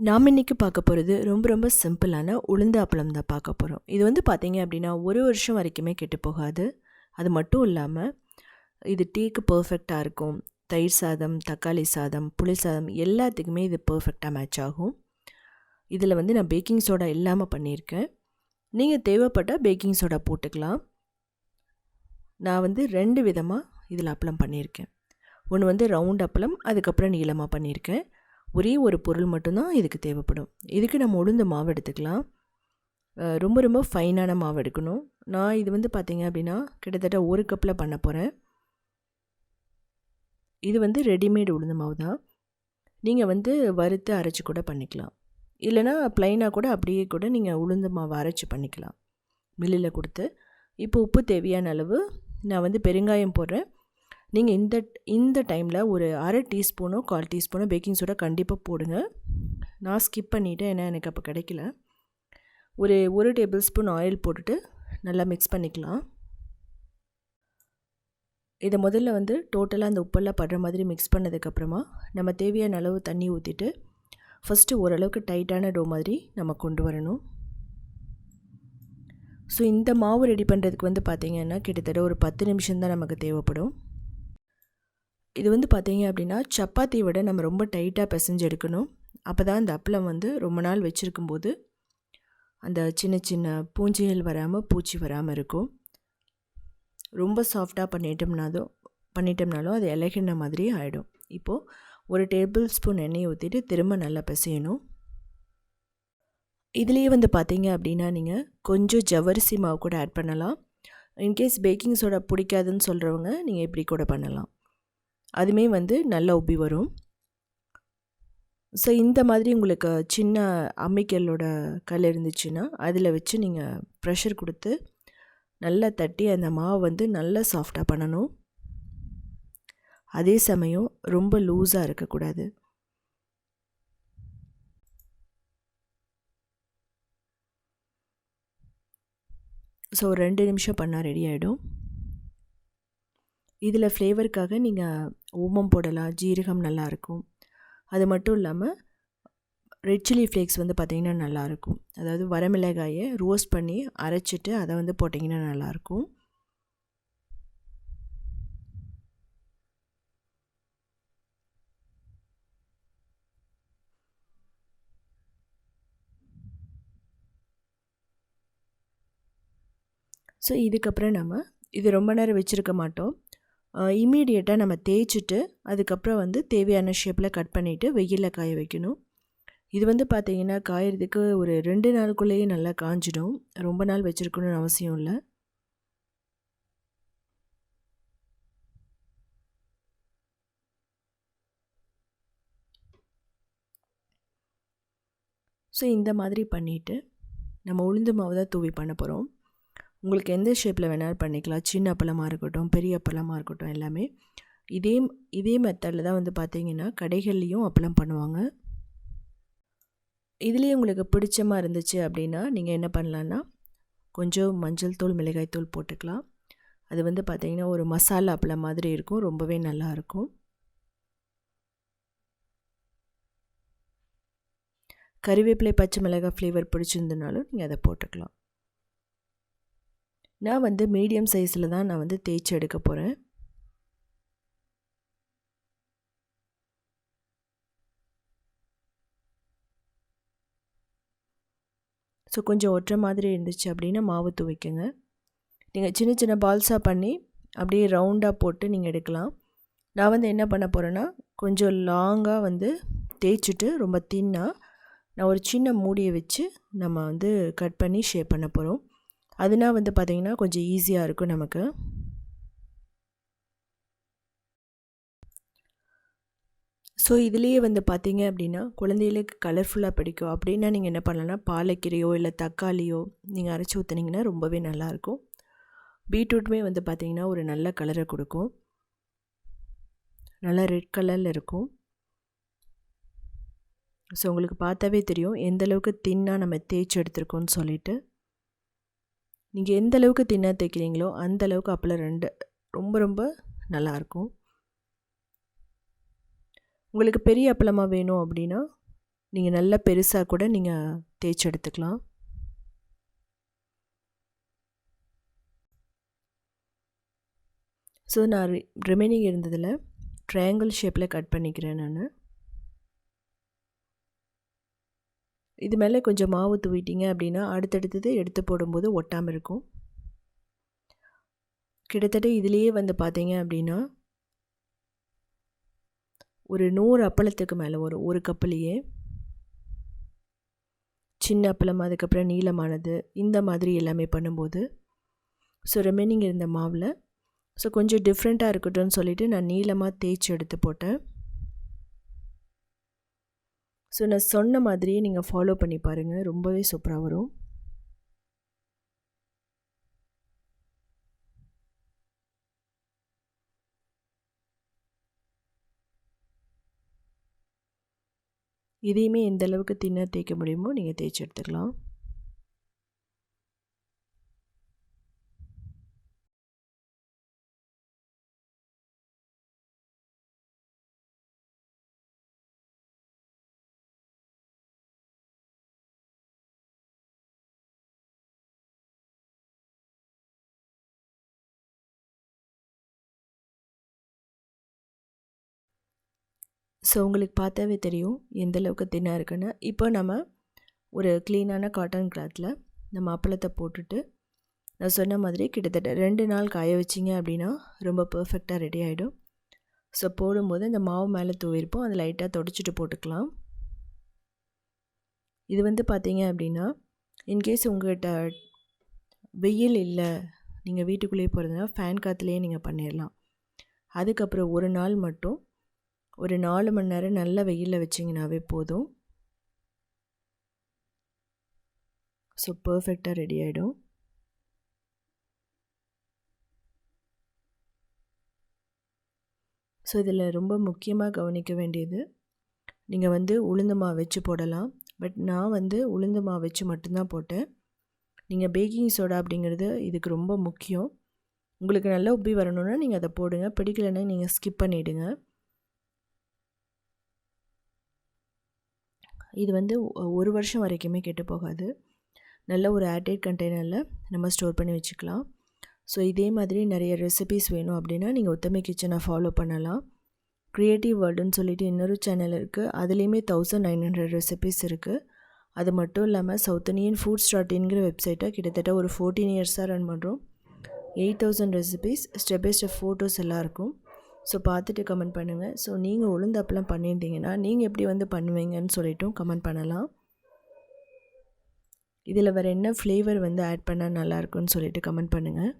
நாம் இன்றைக்கி பார்க்க போகிறது ரொம்ப ரொம்ப சிம்பிளான உளுந்து அப்பளம் தான் பார்க்க போகிறோம் இது வந்து பார்த்தீங்க அப்படின்னா ஒரு வருஷம் வரைக்குமே கெட்டு போகாது. அது மட்டும் இல்லாமல் இது டீக்கு பர்ஃபெக்டாக இருக்கும். தயிர் சாதம் தக்காளி சாதம் புளி சாதம் எல்லாத்துக்குமே இது பர்ஃபெக்டாக மேட்ச் ஆகும். இதில் வந்து நான் பேக்கிங் சோடா இல்லாமல் பண்ணியிருக்கேன். நீங்கள் தேவைப்பட்டால் பேக்கிங் சோடா போட்டுக்கலாம். நான் வந்து ரெண்டு விதமாக இதில் அப்பளம் பண்ணியிருக்கேன். ஒன்று வந்து ரவுண்ட் அப்பளம் அதுக்கப்புறம் நீளமாக பண்ணியிருக்கேன். ஒரே ஒரு பொருள் மட்டும்தான் இதுக்கு தேவைப்படும். இதுக்கு நம்ம உளுந்து மாவு எடுத்துக்கலாம். ரொம்ப ரொம்ப ஃபைனான மாவு எடுக்கணும். நான் இது வந்து பார்த்திங்க அப்படின்னா கிட்டத்தட்ட ஒரு கப்பில் பண்ண போகிறேன் இது வந்து ரெடிமேட் உளுந்து மாவு தான். நீங்கள் வந்து வறுத்து அரைச்சி கூட பண்ணிக்கலாம். இல்லைனா ப்ளைனாக கூட அப்படியே கூட நீங்கள் உளுந்து மாவு அரைச்சி பண்ணிக்கலாம். மில்லில் கொடுத்து. இப்போ உப்பு தேவையான அளவு நான் வந்து பெருங்காயம் போடுறேன். நீங்கள் இந்த இந்த டைமில் ஒரு அரை டீஸ்பூனோ கால் டீஸ்பூனோ பேக்கிங் சோடா கண்டிப்பாக போடுங்க. நான் ஸ்கிப் பண்ணிவிட்டேன் ஏன்னா எனக்கு அப்போ கிடைக்கல. ஒரு ஒரு டேபிள் ஸ்பூன் ஆயில் போட்டுட்டு நல்லா மிக்ஸ் பண்ணிக்கலாம். இதை முதல்ல வந்து டோட்டலாக அந்த உப்பெல்லாம் படுற மாதிரி மிக்ஸ் பண்ணதுக்கப்புறமா நம்ம தேவையான அளவு தண்ணி ஊற்றிட்டு ஃபஸ்ட்டு ஓரளவுக்கு டைட்டான டோ மாதிரி நம்ம கொண்டு வரணும். ஸோ இந்த மாவு ரெடி பண்ணுறதுக்கு வந்து பார்த்திங்கன்னா கிட்டத்தட்ட ஒரு பத்து நிமிஷம் தான் நமக்கு தேவைப்படும். இது வந்து பார்த்தீங்க அப்படின்னா சப்பாத்தியை விட நம்ம ரொம்ப டைட்டாக பிசைஞ்சு எடுக்கணும். அப்போ தான் அந்த அப்பளம் வந்து ரொம்ப நாள் வச்சுருக்கும்போது அந்த சின்ன சின்ன பூஞ்சிகள் வராமல் பூச்சி வராமல் இருக்கும். ரொம்ப சாஃப்டாக பண்ணிட்டோம்னாலும் பண்ணிட்டோம்னாலும் அது இலகின மாதிரி ஆகிடும் இப்போது ஒரு டேபிள் ஸ்பூன் எண்ணெயை ஊற்றிட்டு திரும்ப நல்லா பிசையணும். இதுலேயே வந்து பார்த்தீங்க அப்படின்னா நீங்கள் கொஞ்சம் ஜவரிசி மாவு கூட ஆட் பண்ணலாம். இன்கேஸ் பேக்கிங் சோடா பிடிக்காதுன்னு சொல்கிறவங்க நீங்கள் இப்படி கூட பண்ணலாம். அதுவுமே வந்து நல்லா உப்பி வரும். ஸோ இந்த மாதிரி உங்களுக்கு சின்ன அம்மிக்கல்லோட கல் இருந்துச்சுன்னா அதில் வச்சு நீங்கள் ப்ரெஷர் கொடுத்து நல்லா தட்டி அந்த மாவை வந்து நல்லா சாஃப்டாக பண்ணணும். அதே சமயம் ரொம்ப லூஸாக இருக்கக்கூடாது. ஸோ ஒரு ரெண்டு நிமிஷம் பண்ணால் ரெடி ஆகிடும் இதில் ஃப்ளேவருக்காக நீங்கள் ஓமம் போடலாம் ஜீரகம் நல்லாயிருக்கும். அது மட்டும் இல்லாமல் ரெட் சில்லி ஃப்ளேக்ஸ் வந்து பார்த்திங்கன்னா நல்லாயிருக்கும். அதாவது வரமிளகாயை ரோஸ்ட் பண்ணி அரைச்சிட்டு அதை வந்து போட்டிங்கன்னா நல்லாயிருக்கும். ஸோ இதுக்கப்புறம் நம்ம இது ரொம்ப நேரம் வச்சுருக்க மாட்டோம். இம்மீடியட்டாக நம்ம தேய்ச்சிட்டு அதுக்கப்புறம் வந்து தேவையான ஷேப்பில் கட் பண்ணிவிட்டு வெயிலில் காய வைக்கணும். இது வந்து பார்த்திங்கன்னா காயறதுக்கு ஒரு ரெண்டு நாளுக்குள்ளேயே நல்லா காஞ்சிடும். ரொம்ப நாள் வச்சுருக்கணும்னு அவசியம் இல்லை. ஸோ இந்த மாதிரி பண்ணிவிட்டு நம்ம உளுந்து மாவு தான் தூவி பண்ண போகிறோம் உங்களுக்கு எந்த ஷேப்பில் வேணாலும் பண்ணிக்கலாம். சின்ன அப்பளமாக இருக்கட்டும் பெரிய அப்பளமாக இருக்கட்டும் எல்லாமே. இதே இதே மெத்தடில் தான் வந்து பார்த்தீங்கன்னா கடைகள்லேயும் அப்பளம் பண்ணுவாங்க. இதுலேயே உங்களுக்கு பிடிச்சமாக இருந்துச்சு அப்படின்னா நீங்கள் என்ன பண்ணலான்னா கொஞ்சம் மஞ்சள் தூள் மிளகாய் தூள் போட்டுக்கலாம். அது வந்து பார்த்திங்கன்னா ஒரு மசாலா அப்பளம் மாதிரி இருக்கும். ரொம்பவே நல்லாயிருக்கும் கறிவேப்பிலை பச்சை மிளகாய் ஃப்ளேவர் பிடிச்சிருந்தனாலும் நீங்கள் அதை போட்டுக்கலாம். நான் வந்து மீடியம் சைஸில் தான் நான் வந்து தேய்ச்சி எடுக்க போகிறேன் ஸோ கொஞ்சம் ஒட்டுற மாதிரி இருந்துச்சு அப்படின்னா மாவு துவைக்குங்க. நீங்கள் சின்ன சின்ன பால்ஸாக பண்ணி அப்படியே ரவுண்டாக போட்டு நீங்கள் எடுக்கலாம். நான் வந்து என்ன பண்ண போகிறேன்னா கொஞ்சம் லாங்காக வந்து தேய்ச்சிட்டு ரொம்ப தின்னாக நான் ஒரு சின்ன மூடியை வச்சு நம்ம வந்து கட் பண்ணி ஷேப் பண்ண போகிறோம் அதுனா வந்து பார்த்திங்கன்னா கொஞ்சம் ஈஸியாக இருக்கும் நமக்கு. ஸோ இதுலேயே வந்து பார்த்தீங்க அப்படின்னா குழந்தைகளுக்கு கலர்ஃபுல்லாக பிடிக்கும். அப்படின்னா நீங்கள் என்ன பண்ணலாம்னா பாலக்கீரையோ இல்லை தக்காளியோ நீங்கள் அரைச்சி ஊற்றுனீங்கன்னா ரொம்பவே நல்லாயிருக்கும். பீட்ரூட்டுமே வந்து பார்த்திங்கன்னா ஒரு நல்ல கலரை கொடுக்கும். நல்லா ரெட் கலரில் இருக்கும். ஸோ உங்களுக்கு பார்த்தாவே தெரியும் எந்த அளவுக்கு தின்னாக நம்ம தேய்ச்சி எடுத்துருக்கோன்னு சொல்லிட்டு. நீங்கள் எந்த அளவுக்கு தின்னாக தேய்க்கிறீங்களோ அந்த அளவுக்கு அப்பளம் ரெண்டு. ரொம்ப ரொம்ப நல்லாயிருக்கும். உங்களுக்கு பெரிய அப்பளமாக வேணும் அப்படின்னா நீங்கள் நல்லா பெருசாக கூட நீங்கள் தேய்ச்சி எடுத்துக்கலாம் ஸோ நான் ரிமைனிங் இருந்ததில் ட்ரையாங்கிள் ஷேப்பில் கட் பண்ணிக்கிறேன் நான். இது மேலே கொஞ்சம் மாவு தூவிட்டீங்க அப்படின்னா அடுத்தடுத்தது எடுத்து போடும்போது ஒட்டாமல் இருக்கும். கிட்டத்தட்ட இதுலேயே வந்து பார்த்தீங்க அப்படின்னா ஒரு நூறு அப்பளத்துக்கு மேலே வரும் ஒரு கப்புலேயே. சின்ன அப்பளம் அதுக்கப்புறம் நீளமானது இந்த மாதிரி எல்லாமே பண்ணும்போது. ஸோ ரிமைனிங் இருந்த மாவில். ஸோ கொஞ்சம் டிஃப்ரெண்ட்டாக இருக்கட்டும்னு சொல்லிவிட்டு நான் நீளமாக தேய்ச்சி எடுத்து போட்டேன். ஸோ நான் சொன்ன மாதிரியே நீங்கள் ஃபாலோ பண்ணி பாருங்கள் ரொம்பவே சூப்பராக வரும். இதையுமே எந்த அளவுக்கு தின்னாக தேய்க்க முடியுமோ நீங்கள் தேய்ச்சி எடுத்துக்கலாம். ஸோ உங்களுக்கு பார்த்தாவே தெரியும் எந்த அளவுக்கு தின்னாக இருக்குன்னு. இப்போ நம்ம ஒரு க்ளீனான காட்டன் கிளாத்தில் நம்ம அப்பளத்தை போட்டுட்டு நான் சொன்ன மாதிரி கிட்டத்தட்ட ரெண்டு நாள் காய வச்சிங்க அப்படின்னா ரொம்ப பர்ஃபெக்டாக ரெடி ஆகிடும் ஸோ போடும்போது இந்த மாவு மேலே தூவிருப்போம். அதை லைட்டாக தொடச்சிட்டு போட்டுக்கலாம். இது வந்து பார்த்தீங்க அப்படின்னா இன்கேஸ் உங்கள்கிட்ட வெயில் இல்லை நீங்கள் வீட்டுக்குள்ளேயே போகிறதுனா ஃபேன் காற்றுலேயே நீங்கள் பண்ணிடலாம். அதுக்கப்புறம் ஒரு நாள் மட்டும் ஒரு நாலு மணி நேரம் நல்ல வெயிலில் வச்சிங்கனாவே போதும். ஸோ பர்ஃபெக்டாக ரெடி ஆகிடும் ஸோ இதில் ரொம்ப முக்கியமாக கவனிக்க வேண்டியது நீங்கள் வந்து உளுந்து மாவு வச்சு போடலாம். பட் நான் வந்து உளுந்து மாவு வச்சு மட்டும்தான் போட்டேன். நீங்கள் பேக்கிங் சோடா அப்படிங்கிறது இதுக்கு ரொம்ப முக்கியம். உங்களுக்கு நல்லா உப்பி வரணுன்னா நீங்கள் அதை போடுங்க. பிடிக்கலைன்னா நீங்கள் ஸ்கிப் பண்ணிவிடுங்க இது வந்து ஒரு வருஷம் வரைக்குமே கெட்டு போகாது. நல்ல ஒரு ஏர்டைட் கண்டெய்னரில் நம்ம ஸ்டோர் பண்ணி வச்சுக்கலாம். ஸோ இதே மாதிரி நிறைய ரெசிபீஸ் வேணும் அப்படின்னா நீங்கள் உத்தமை கிச்சனை ஃபாலோ பண்ணலாம். க்ரியேட்டிவ் வேர்ல்டுன்னு சொல்லிட்டு இன்னொரு சேனல் இருக்குது அதுலேயுமே தௌசண்ட் நைன் ஹண்ட்ரட் ரெசிபீஸ் இருக்குது அது மட்டும் இல்லாமல் சவுத் இண்டியன் ஃபுட் ஸ்டார்டின்கிற வெப்சைட்டை கிட்டத்தட்ட ஒரு ஃபோர்டீன் இயர்ஸாக ரன் பண்ணுறோம் eight thousand recipes step by step photos எல்லாம் இருக்கும். ஸோ பார்த்துட்டு கமெண்ட் பண்ணுங்கள் ஸோ நீங்கள் உளுந்து அப்பெல்லாம் பண்ணியிருந்தீங்கன்னா நீங்கள் எப்படி வந்து பண்ணுவீங்கன்னு சொல்லிட்டும் கமெண்ட் பண்ணலாம். இதில் வேறு என்ன ஃப்ளேவர் வந்து ஆட் பண்ணால் நல்லாயிருக்குன்னு சொல்லிட்டு கமெண்ட் பண்ணுங்கள்